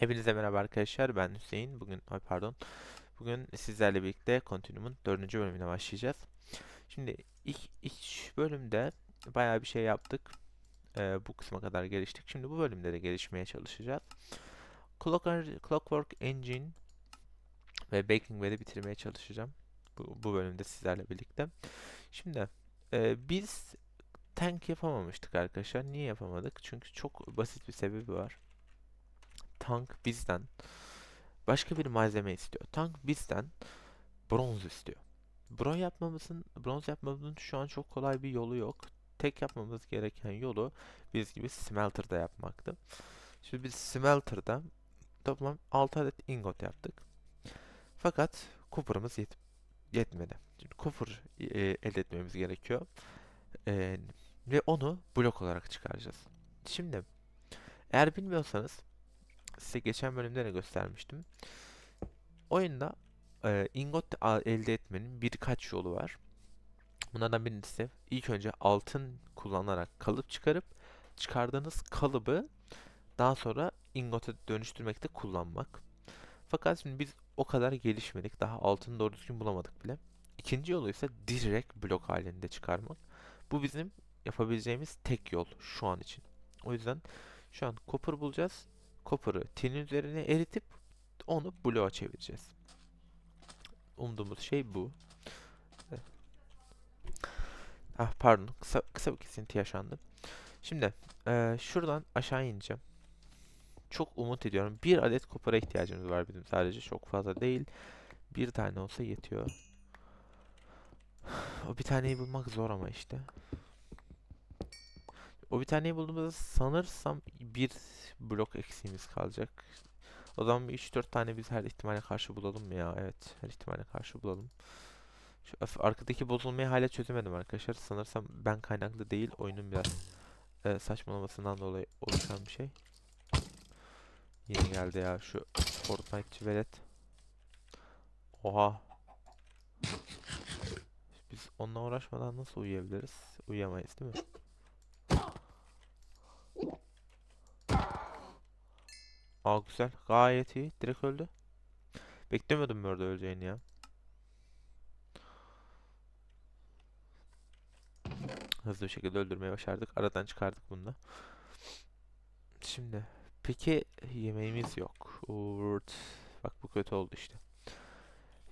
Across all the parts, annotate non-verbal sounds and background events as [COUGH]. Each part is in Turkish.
Hepinize merhaba arkadaşlar. Ben Hüseyin. Bugün, ay pardon. Bugün sizlerle birlikte Continuum'un dördüncü bölümüne başlayacağız. Şimdi ilk, ilk bölümde bayağı bir şey yaptık. Ee, bu kısma kadar geliştik. Şimdi bu bölümde de gelişmeye çalışacağız. Clockwork, Clockwork Engine ve Baking Bad'i bitirmeye çalışacağım. Bu, bu bölümde sizlerle birlikte. Şimdi e, biz tank yapamamıştık arkadaşlar. Niye yapamadık? Çünkü çok basit bir sebebi var. Tank bizden başka bir malzeme istiyor. Tank bizden bronz istiyor. Bron yapmamızın, bronz yapmamızın şu an çok kolay bir yolu yok. Tek yapmamız gereken yolu biz gibi smelter'da yapmaktı. Şimdi biz smelter'da toplam 6 adet ingot yaptık. Fakat copper'ımız yet yetmedi. Şimdi copper e, elde etmemiz gerekiyor. E, ve onu blok olarak çıkaracağız. Şimdi eğer bilmiyorsanız size geçen bölümde de göstermiştim. Oyunda e, ingot elde etmenin birkaç yolu var. Bunlardan birincisi ilk önce altın kullanarak kalıp çıkarıp çıkardığınız kalıbı daha sonra ingota dönüştürmekte kullanmak. Fakat şimdi biz o kadar gelişmedik. Daha altını doğru düzgün bulamadık bile. İkinci yolu ise direkt blok halinde çıkarmak. Bu bizim yapabileceğimiz tek yol şu an için. O yüzden şu an copper bulacağız. Copper'ı tinin üzerine eritip onu bloğa çevireceğiz. Umduğumuz şey bu. Ah pardon kısa, kısa bir kesinti yaşandı. Şimdi eee, şuradan aşağı ineceğim. Çok umut ediyorum. Bir adet kopara ihtiyacımız var bizim sadece. Çok fazla değil. Bir tane olsa yetiyor. O bir taneyi bulmak zor ama işte. O bir taneyi bulduğumuzda sanırsam bir blok eksiğimiz kalacak. O zaman bir 3-4 tane biz her ihtimale karşı bulalım ya? Evet, her ihtimale karşı bulalım. Şu arkadaki bozulmayı hala çözemedim arkadaşlar. Sanırsam ben kaynaklı değil, oyunun biraz e, saçmalamasından dolayı oluşan bir şey. Yeni geldi ya şu Fortnite'çı velet. Oha. Biz onunla uğraşmadan nasıl uyuyabiliriz? Uyuyamayız değil mi? Aa güzel. Gayet iyi. Direkt öldü. Beklemiyordum orada öleceğini ya. Hızlı bir şekilde öldürmeyi başardık. Aradan çıkardık bunu da. Şimdi peki yemeğimiz yok. Urt. Bak bu kötü oldu işte.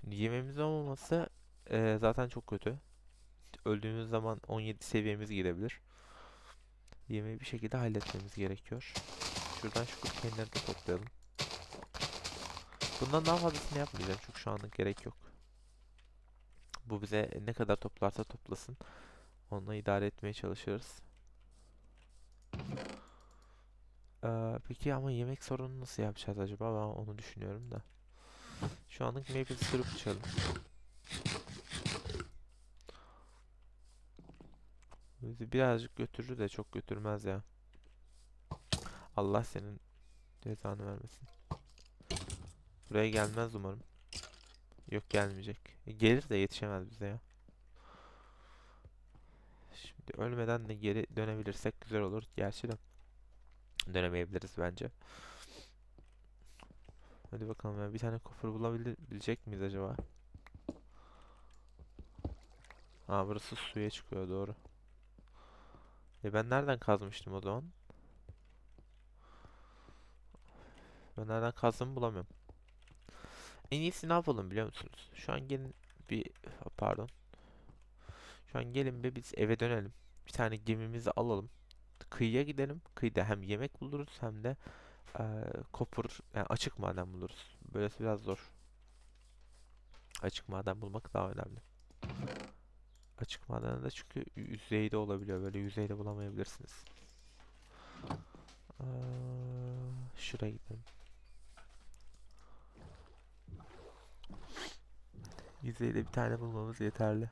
Şimdi yemeğimiz olmaması eee, zaten çok kötü. Öldüğümüz zaman 17 seviyemiz gidebilir. Yemeği bir şekilde halletmemiz gerekiyor. Şuradan şu kokainleri de toplayalım. Bundan daha fazlasını yapmayacağım çünkü şu anlık gerek yok. Bu bize ne kadar toplarsa toplasın. Onunla idare etmeye çalışırız. Ee, peki ama yemek sorunu nasıl yapacağız acaba? Ben onu düşünüyorum da. Şu anlık maple syrup içelim. Bizi birazcık götürür de çok götürmez ya. Allah senin cezanı vermesin. Buraya gelmez umarım. Yok gelmeyecek. E, gelir de yetişemez bize ya. Şimdi ölmeden de geri dönebilirsek güzel olur. Gerçi de dönemeyebiliriz bence. Hadi bakalım ya bir tane kofur bulabilecek miyiz acaba? Ha burası suya çıkıyor doğru. E ben nereden kazmıştım o zaman? Ben nereden kazdığımı bulamıyorum. En iyisi ne yapalım biliyor musunuz? Şu an gelin bir pardon. Şu an gelin bir biz eve dönelim. Bir tane gemimizi alalım. Kıyıya gidelim. Kıyıda hem yemek buluruz hem de eee kopur yani açık maden buluruz. Böylesi biraz zor. Açık maden bulmak daha önemli. Açık madende çünkü yüzeyde olabiliyor. Böyle yüzeyde bulamayabilirsiniz. Eee, şuraya gidelim. Yüzeyde bir tane bulmamız yeterli.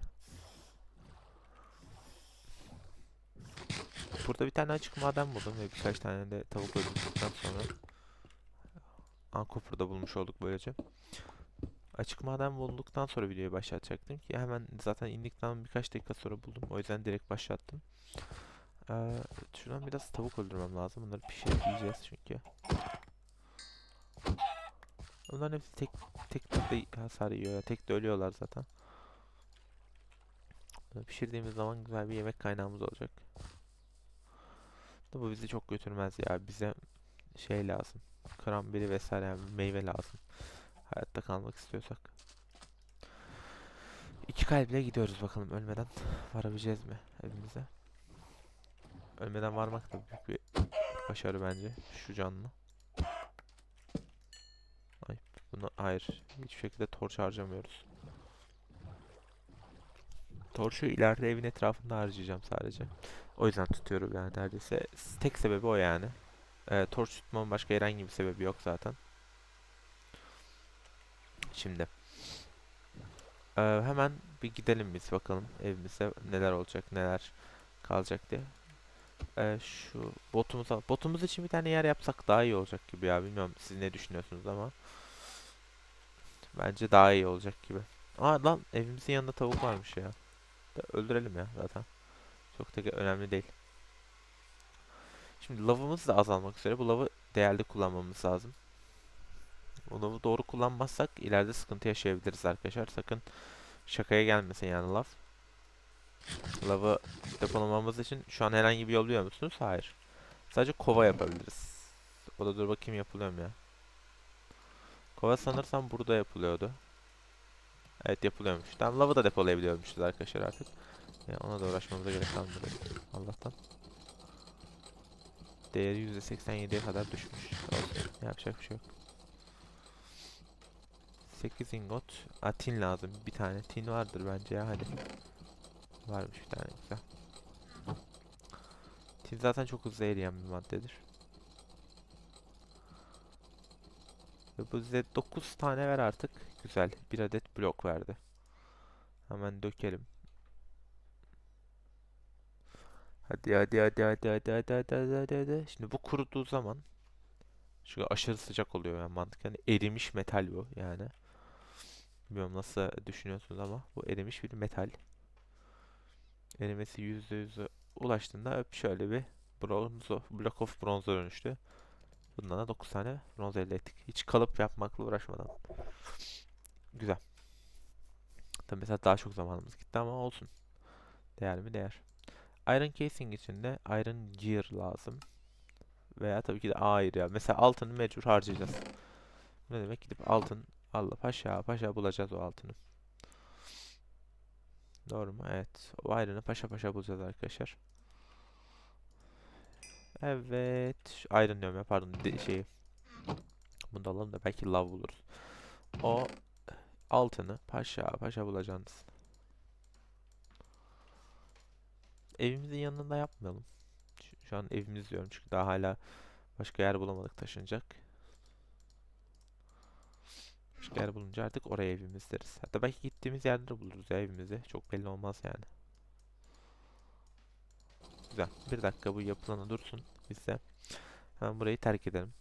Burada bir tane açık maden buldum ve birkaç tane de tavuk öldürdükten sonra Ankoper'da bulmuş olduk böylece. Açık maden bulduktan sonra videoyu başlatacaktım ki hemen zaten indikten birkaç dakika sonra buldum. O yüzden direkt başlattım. Ee, şuradan biraz tavuk öldürmem lazım. Bunları pişirip yiyeceğiz çünkü. Onların hepsi tek tek tek hasar yiyor ya. Tek de ölüyorlar zaten. Pişirdiğimiz zaman güzel bir yemek kaynağımız olacak. Bu bizi çok götürmez ya. Bize şey lazım. Kramberi vesaire yani meyve lazım. Hayatta kalmak istiyorsak. İki kalple gidiyoruz bakalım ölmeden varabileceğiz mi evimize? Ölmeden varmak da büyük bir başarı bence şu canlı. Bunu hayır hiçbir şekilde torç harcamıyoruz. Torçu ileride evin etrafında harcayacağım sadece. O yüzden tutuyorum yani neredeyse. Tek sebebi o yani. Ee, torç tutmamın başka herhangi bir sebebi yok zaten. Şimdi. Ee, hemen bir gidelim biz bakalım evimizde neler olacak neler kalacak diye. Ee, şu botumuza botumuz için bir tane yer yapsak daha iyi olacak gibi ya bilmiyorum siz ne düşünüyorsunuz ama bence daha iyi olacak gibi. Aa lan evimizin yanında tavuk varmış ya. Da öldürelim ya zaten. Çok da önemli değil. Şimdi lavımız da azalmak üzere. Bu lavı değerli kullanmamız lazım. Bu lavı doğru kullanmazsak ileride sıkıntı yaşayabiliriz arkadaşlar. Sakın şakaya gelmesin yani lav. Lavı depolamamız için şu an herhangi bir yol biliyor musunuz? Hayır. Sadece kova yapabiliriz. O da dur bakayım yapılıyor mu ya? Kova sanırsam burada yapılıyordu. Evet yapılıyormuş. Tamam lavı da depolayabiliyormuşuz arkadaşlar artık. Ya ona da uğraşmamıza gerek kalmadı. Allah'tan. Değeri %87'ye kadar düşmüş. Olsun. Yapacak bir şey yok. 8 ingot. Aa, tin lazım. Bir tane. Tin vardır bence ya hadi. Varmış bir tane güzel. Tin zaten çok hızlı eriyen bir maddedir. Ve bu bize 9 tane ver artık. Güzel. Bir adet blok verdi. Hemen dökelim. Hadi hadi hadi hadi hadi hadi hadi hadi hadi. Şimdi bu kuruduğu zaman çünkü aşırı sıcak oluyor yani mantıken erimiş metal bu yani. Bilmiyorum nasıl düşünüyorsunuz ama bu erimiş bir metal. Erimesi %100'e ulaştığında şöyle bir bronzo, block of bronza dönüştü. Bundan da 9 tane bronz elde ettik. Hiç kalıp yapmakla uğraşmadan. Güzel. Tabii mesela daha çok zamanımız gitti ama olsun. Değer mi değer. Iron casing için de iron gear lazım. Veya tabii ki de ayrı ya. Mesela altını mecbur harcayacağız. Ne demek gidip altın Allah paşa paşa bulacağız o altını. Doğru mu? Evet. O iron'ı paşa paşa bulacağız arkadaşlar. Evet. Iron diyorum ya pardon. De, şeyi. Bunu da alalım da belki lav buluruz. O altını paşa paşa bulacaksınız. Evimizin yanında yapmayalım. Şu, şu an evimiz diyorum çünkü daha hala başka yer bulamadık taşınacak. Başka yer bulunca artık oraya evimiz deriz. Hatta belki gittiğimiz yerde de buluruz ya evimizi. Çok belli olmaz yani. Güzel. Bir dakika bu yapılanı dursun bizde. Hemen burayı terk edelim.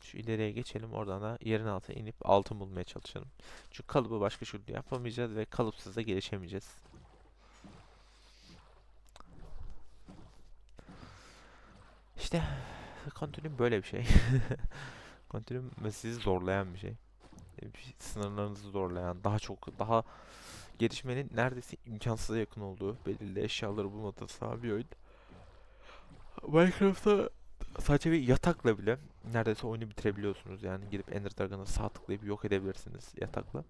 Şu ileriye geçelim. Oradan da yerin altına inip altın bulmaya çalışalım. Çünkü kalıbı başka türlü yapamayacağız ve kalıpsız da gelişemeyeceğiz. İşte kontinüm böyle bir şey. [LAUGHS] kontinüm sizi zorlayan bir şey. E, Sınırlarınızı zorlayan, daha çok, daha gelişmenin neredeyse imkansıza yakın olduğu belirli eşyaları bulmadığı bir oyun. Minecraft'ta sadece bir yatakla bile neredeyse oyunu bitirebiliyorsunuz. Yani gidip Ender Dragon'ı sağ tıklayıp yok edebilirsiniz yatakla.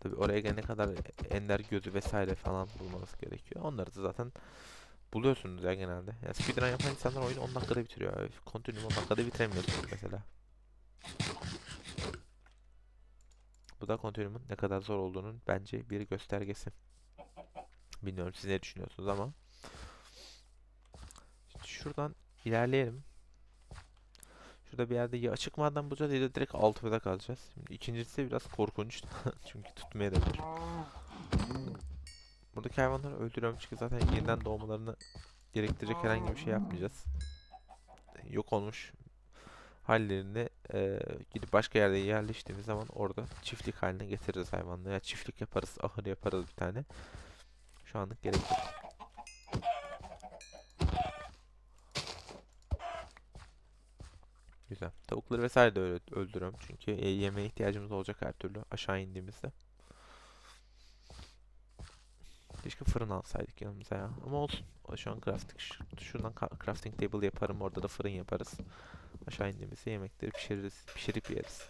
Tabi oraya gelene kadar Ender gözü vesaire falan bulmanız gerekiyor. Onları da zaten buluyorsunuz ya genelde. Yani speedrun yapan insanlar oyunu 10 dakikada bitiriyor. Continuum 10 dakikada bitiremiyorsunuz mesela. Bu da Continuum'un ne kadar zor olduğunun bence bir göstergesi. Bilmiyorum siz ne düşünüyorsunuz ama. Şuradan ilerleyelim. Şurada bir yerde ya açık maden bulacağız ya da direkt altında kalacağız. Şimdi ikincisi biraz korkunç. [LAUGHS] Çünkü tutmayabilir. Buradaki hayvanları öldürüyorum çünkü zaten yeniden doğmalarını gerektirecek herhangi bir şey yapmayacağız. Yok olmuş hallerini eee, gidip başka yerde yerleştiğimiz zaman orada çiftlik haline getiririz hayvanları. Ya çiftlik yaparız, ahır yaparız bir tane. Şu anlık gerek yok. Güzel. Tavukları vesaire de öldürüyorum. Çünkü e, yemeğe ihtiyacımız olacak her türlü aşağı indiğimizde. Keşke fırın alsaydık yanımıza ya. Ama olsun. Şu an crafting, şuradan crafting table yaparım. Orada da fırın yaparız. Aşağı indiğimizde yemekleri pişiririz. Pişirip yeriz.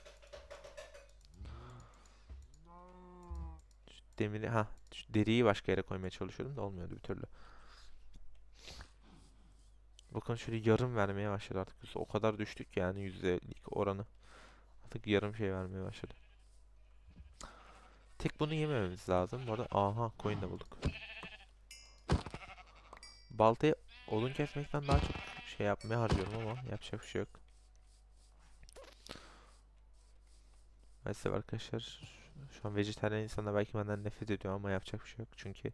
Şu demiri, ha, şu deriyi başka yere koymaya çalışıyorum da olmuyordu bir türlü. Bakın şöyle yarım vermeye başladı artık. Biz o kadar düştük yani yüzdelik oranı. Artık yarım şey vermeye başladı. Tek bunu yemememiz lazım. Bu arada aha koyun da bulduk. Baltayı odun kesmekten daha çok şey yapmaya harcıyorum ama yapacak bir şey yok. Maalesef arkadaşlar şu an vejetaryen insanlar belki benden nefret ediyor ama yapacak bir şey yok. Çünkü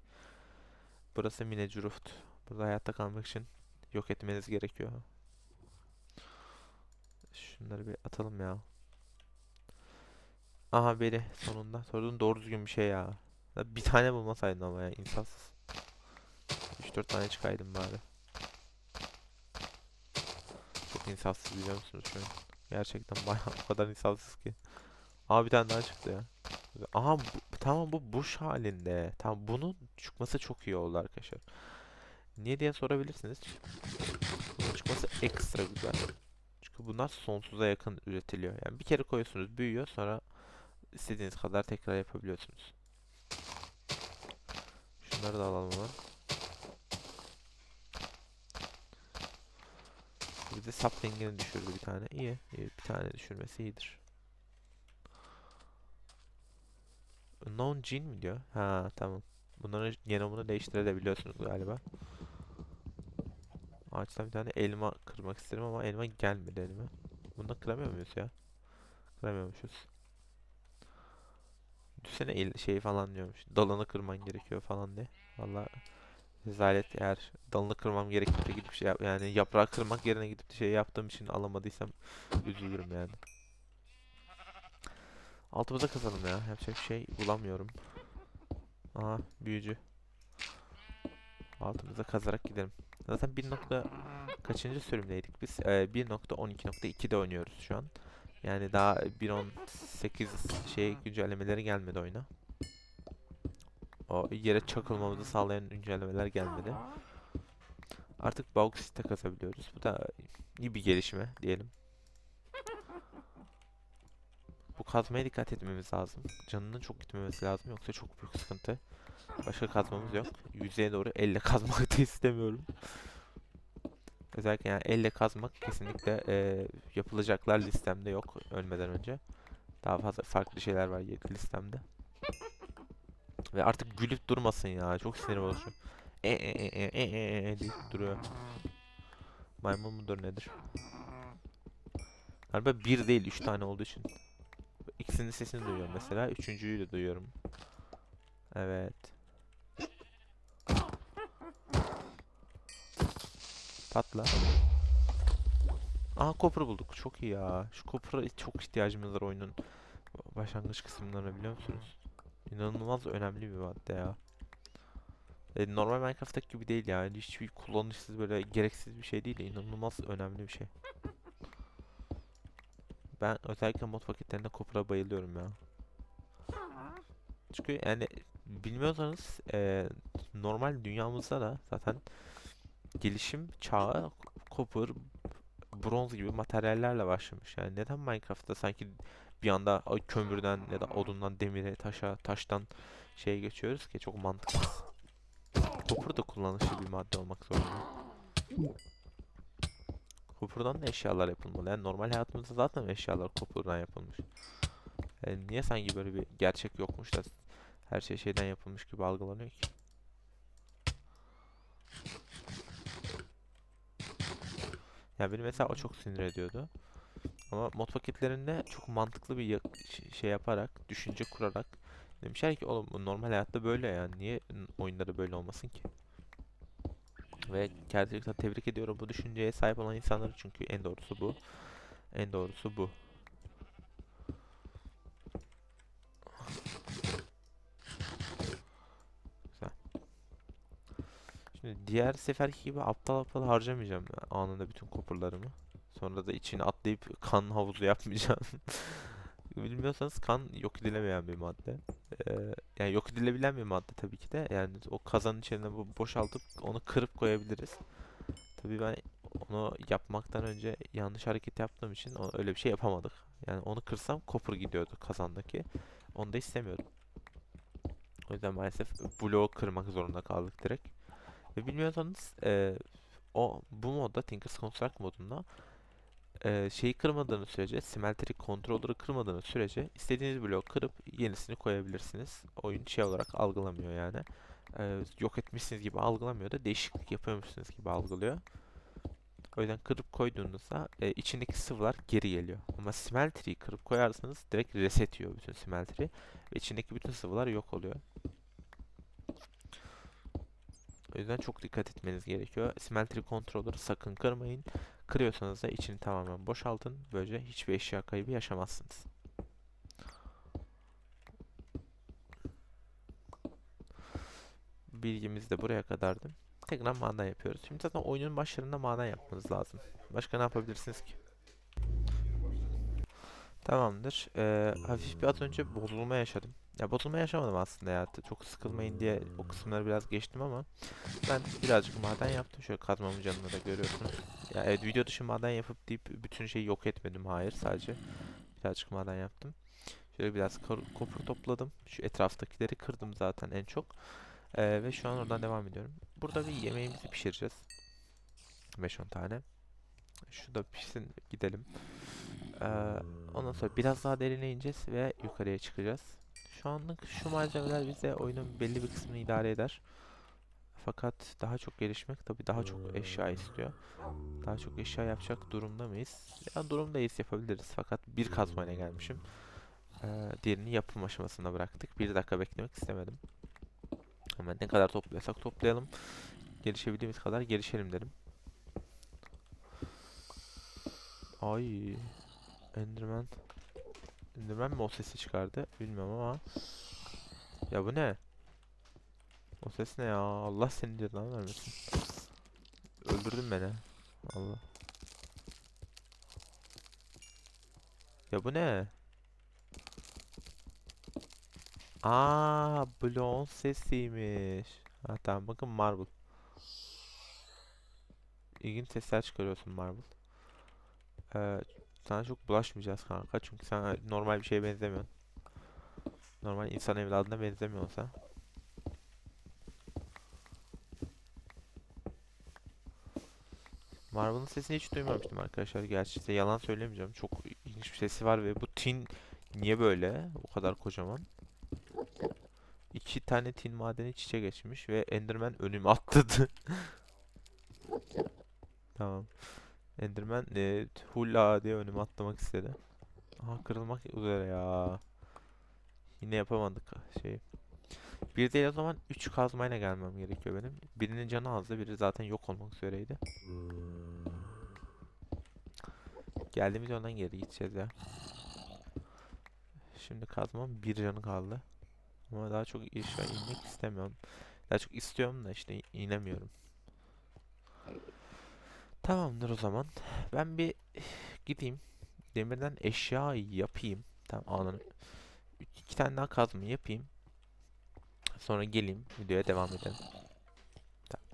burası Minecraft. Burada hayatta kalmak için yok etmeniz gerekiyor. Şunları bir atalım ya. Aha beri sonunda. Sorduğun doğru düzgün bir şey ya. Bir tane bulmasaydın ama ya insafsız. 3-4 tane çıkaydım bari. Çok insafsız biliyor musunuz şu an? Gerçekten bayağı o kadar insafsız ki. Aha bir tane daha çıktı ya. Aha bu, tamam bu buş halinde. Tamam bunun çıkması çok iyi oldu arkadaşlar. Niye diye sorabilirsiniz. Bunun çıkması ekstra güzel. Çünkü bunlar sonsuza yakın üretiliyor. Yani bir kere koyuyorsunuz büyüyor sonra istediğiniz kadar tekrar yapabiliyorsunuz. Şunları da alalım hemen. Bir de saplingini düşürdü bir tane. İyi. iyi. Bir tane düşürmesi iyidir. Unknown Gene mi diyor? Ha tamam. Bunların genomunu değiştirebiliyorsunuz galiba. Ağaçtan bir tane elma kırmak isterim ama elma gelmedi elime. Bunu da kıramıyor muyuz ya? Kıramıyormuşuz. Düşsene el şey falan diyormuş. Dalını kırman gerekiyor falan diye. Valla rezalet eğer dalını kırmam gerekip de gidip şey yap yani yaprağı kırmak yerine gidip de şey yaptığım için alamadıysam üzülürüm yani. Altımıza kazalım ya. Yapacak bir şey bulamıyorum. Aha büyücü. Altımıza kazarak gidelim. Zaten 1 nokta kaçıncı sürümdeydik biz? Ee, 1.12.2'de oynuyoruz şu an. Yani daha 1.18 şey güncellemeleri gelmedi oyuna. O yere çakılmamızı sağlayan güncellemeler gelmedi. Artık bauxite kasabiliyoruz. Bu da iyi bir gelişme diyelim. Bu kazmaya dikkat etmemiz lazım. Canının çok gitmemesi lazım yoksa çok büyük sıkıntı. Başka kazmamız yok. Yüzeye doğru elle kazmak [LAUGHS] da istemiyorum. Özellikle yani elle kazmak kesinlikle eee, yapılacaklar listemde yok ölmeden önce. Daha fazla farklı şeyler var listemde. Ve artık gülüp durmasın ya. Çok sinir bozucu. E e e e e e e duruyor. Maymun mudur nedir? Galiba bir değil üç tane olduğu için. İkisinin sesini duyuyorum mesela. Üçüncüyü de duyuyorum. Evet. Patla. Aha copper bulduk. Çok iyi ya. Şu copper'a çok ihtiyacımız var oyunun başlangıç kısımlarına biliyor musunuz? İnanılmaz önemli bir madde ya. E, normal Minecraft'taki gibi değil yani. Hiçbir kullanışsız böyle gereksiz bir şey değil. İnanılmaz önemli bir şey. Ben özellikle mod paketlerinde Copper'a bayılıyorum ya. Çünkü yani bilmiyorsanız e, normal dünyamızda da zaten gelişim çağı Copper, bronz gibi materyallerle başlamış. Yani neden Minecraft'ta sanki bir anda kömürden ya da odundan demire, taşa, taştan şeye geçiyoruz ki çok mantıksız. Copper da kullanışlı bir madde olmak zorunda. Copper'dan da eşyalar yapılmalı. Yani normal hayatımızda zaten eşyalar Copper'dan yapılmış. Yani niye sanki böyle bir gerçek yokmuş da her şey şeyden yapılmış gibi algılanıyor ki? Ya beni mesela o çok sinir ediyordu. Ama mod paketlerinde çok mantıklı bir şey yaparak, düşünce kurarak demişler ki oğlum normal hayatta böyle yani niye oyunları böyle olmasın ki? Ve gerçekten tebrik ediyorum bu düşünceye sahip olan insanları çünkü en doğrusu bu. En doğrusu bu. Şimdi diğer seferki gibi aptal aptal harcamayacağım anında bütün kopurlarımı. Sonra da içine atlayıp kan havuzu yapmayacağım. [LAUGHS] Bilmiyorsanız kan yok edilemeyen bir madde. Ee, yani yok edilebilen bir madde tabii ki de. Yani o kazanın içine bu boşaltıp onu kırıp koyabiliriz. Tabii ben onu yapmaktan önce yanlış hareket yaptığım için öyle bir şey yapamadık. Yani onu kırsam kopur gidiyordu kazandaki. Onu da istemiyordum. O yüzden maalesef bloğu kırmak zorunda kaldık direkt. Ve bilmiyorsanız e, o bu modda Tinker's Construct modunda e, şeyi kırmadığınız sürece, Smeltery Controller'ı kırmadığınız sürece istediğiniz bloğu kırıp yenisini koyabilirsiniz. Oyun şey olarak algılamıyor yani. E, yok etmişsiniz gibi algılamıyor da değişiklik yapıyormuşsunuz gibi algılıyor. O yüzden kırıp koyduğunuzda e, içindeki sıvılar geri geliyor. Ama Smeltery'yi kırıp koyarsanız direkt reset yiyor bütün Smeltery. Ve içindeki bütün sıvılar yok oluyor. O yüzden çok dikkat etmeniz gerekiyor. Smeltery controller'ı sakın kırmayın. Kırıyorsanız da içini tamamen boşaltın. Böylece hiçbir eşya kaybı yaşamazsınız. Bilgimiz de buraya kadardı. Tekrar maden yapıyoruz. Şimdi zaten oyunun başlarında maden yapmanız lazım. Başka ne yapabilirsiniz ki? Tamamdır. Ee, hafif bir az önce bozulma yaşadım. Ya bozulma yaşamadım aslında ya. Çok sıkılmayın diye o kısımları biraz geçtim ama ben birazcık maden yaptım. Şöyle kazmamın canını da görüyorsunuz. Ya evet video dışı maden yapıp deyip bütün şeyi yok etmedim. Hayır sadece birazcık maden yaptım. Şöyle biraz kopur topladım. Şu etraftakileri kırdım zaten en çok. Ee, ve şu an oradan devam ediyorum. Burada bir yemeğimizi pişireceğiz. 5-10 tane. Şu da pişsin gidelim. Ee, ondan sonra biraz daha derine ineceğiz ve yukarıya çıkacağız. Şu anlık şu malzemeler bize oyunun belli bir kısmını idare eder. Fakat daha çok gelişmek tabii daha çok eşya istiyor. Daha çok eşya yapacak durumda mıyız? Ya durumdayız yapabiliriz fakat bir kazmayla gelmişim. Ee, diğerini yapım aşamasında bıraktık. Bir dakika beklemek istemedim. Hemen ne kadar topluyorsak toplayalım. Gelişebildiğimiz kadar gelişelim dedim. Ay. Enderman. Enderman mi o sesi çıkardı? Bilmiyorum ama. Ya bu ne? O ses ne ya? Allah seni cezanı vermesin. Öldürdün beni. Allah. Ya bu ne? Aa, bloğun sesiymiş. Ha tamam bakın Marble. İlginç sesler çıkarıyorsun Marble. Ee, sana çok bulaşmayacağız kanka çünkü sen normal bir şeye benzemiyorsun. Normal insan evladına benzemiyorsun sen. Marvel'ın sesini hiç duymamıştım arkadaşlar. Gerçi size yalan söylemeyeceğim. Çok ilginç bir sesi var ve bu tin niye böyle? O kadar kocaman. İki tane tin madeni iç içe geçmiş ve Enderman önüme atladı. [LAUGHS] Tamam. Enderman e, hulla diye önüme atlamak istedi. Aha kırılmak üzere ya. Yine yapamadık şey. Bir değil o zaman 3 kazmayla gelmem gerekiyor benim. Birinin canı azdı, biri zaten yok olmak üzereydi. Geldiğimiz yoldan geri gideceğiz ya. Şimdi kazmam bir canı kaldı. Ama daha çok inmek istemiyorum. Daha çok istiyorum da işte inemiyorum. Tamamdır o zaman. Ben bir gideyim. Demirden eşya yapayım. Tamam anladım. İki tane daha kazma yapayım. Sonra geleyim videoya devam edelim. Tamam.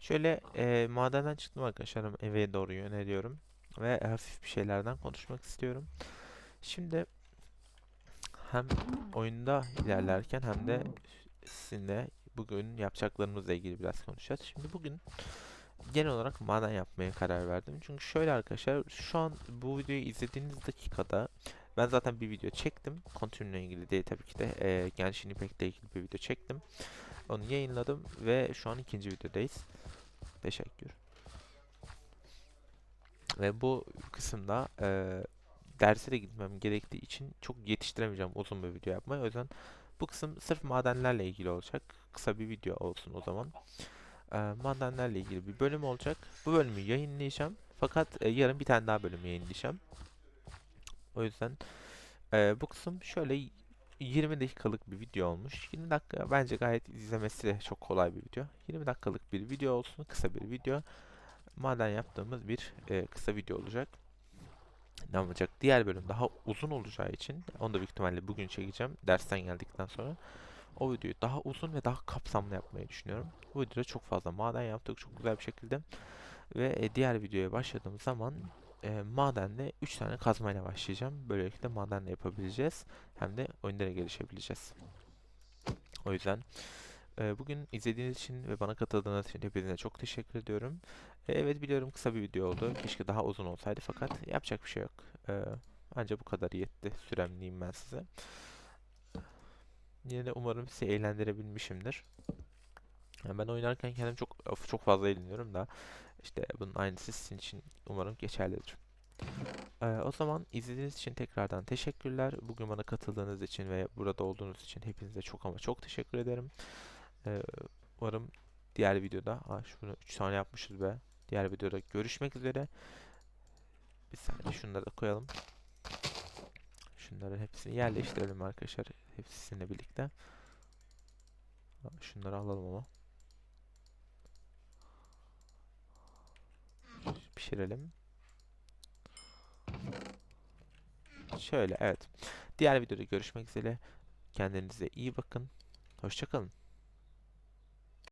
Şöyle e, madenden çıktım arkadaşlarım eve doğru yöneliyorum. Ve hafif bir şeylerden konuşmak istiyorum. Şimdi hem oyunda ilerlerken hem de sizinle bugün yapacaklarımızla ilgili biraz konuşacağız. Şimdi bugün genel olarak maden yapmaya karar verdim. Çünkü şöyle arkadaşlar şu an bu videoyu izlediğiniz dakikada ben zaten bir video çektim. Continue ile ilgili değil tabii ki de e, Genshin Impact ile ilgili bir video çektim. Onu yayınladım ve şu an ikinci videodayız. Teşekkür. Ve bu kısımda e, derse de gitmem gerektiği için çok yetiştiremeyeceğim uzun bir video yapmayı. O yüzden bu kısım sırf madenlerle ilgili olacak. Kısa bir video olsun o zaman. E, madenlerle ilgili bir bölüm olacak. Bu bölümü yayınlayacağım. Fakat e, yarın bir tane daha bölüm yayınlayacağım. O yüzden e, bu kısım şöyle 20 dakikalık bir video olmuş. 20 dakika bence gayet izlemesi çok kolay bir video. 20 dakikalık bir video olsun. Kısa bir video. maden yaptığımız bir e, kısa video olacak. Ne olacak? Diğer bölüm daha uzun olacağı için onu da büyük ihtimalle bugün çekeceğim dersten geldikten sonra. O videoyu daha uzun ve daha kapsamlı yapmayı düşünüyorum. Bu videoda çok fazla maden yaptık çok güzel bir şekilde. Ve e, diğer videoya başladığım zaman e, madenle 3 tane kazmayla başlayacağım. Böylelikle madenle yapabileceğiz. Hem de oyunlara gelişebileceğiz. O yüzden e, bugün izlediğiniz için ve bana katıldığınız için hepinize çok teşekkür ediyorum. E, evet biliyorum kısa bir video oldu. Keşke daha uzun olsaydı fakat yapacak bir şey yok. E, ancak bu kadar yetti. Sürem diyeyim ben size. Yine de umarım sizi eğlendirebilmişimdir. Yani ben oynarken kendim çok of, çok fazla eğleniyorum da işte bunun aynısı sizin için umarım geçerlidir. Ee, o zaman izlediğiniz için tekrardan teşekkürler. Bugün bana katıldığınız için ve burada olduğunuz için hepinize çok ama çok teşekkür ederim. Ee, umarım diğer videoda, aa şunu 3 tane yapmışız be. Diğer videoda görüşmek üzere. Bir saniye şunları da koyalım. Şunların hepsini yerleştirelim arkadaşlar. Hepsi sizinle birlikte. Şunları alalım ama. Pişirelim. Şöyle evet. Diğer videoda görüşmek üzere. Kendinize iyi bakın. Hoşçakalın.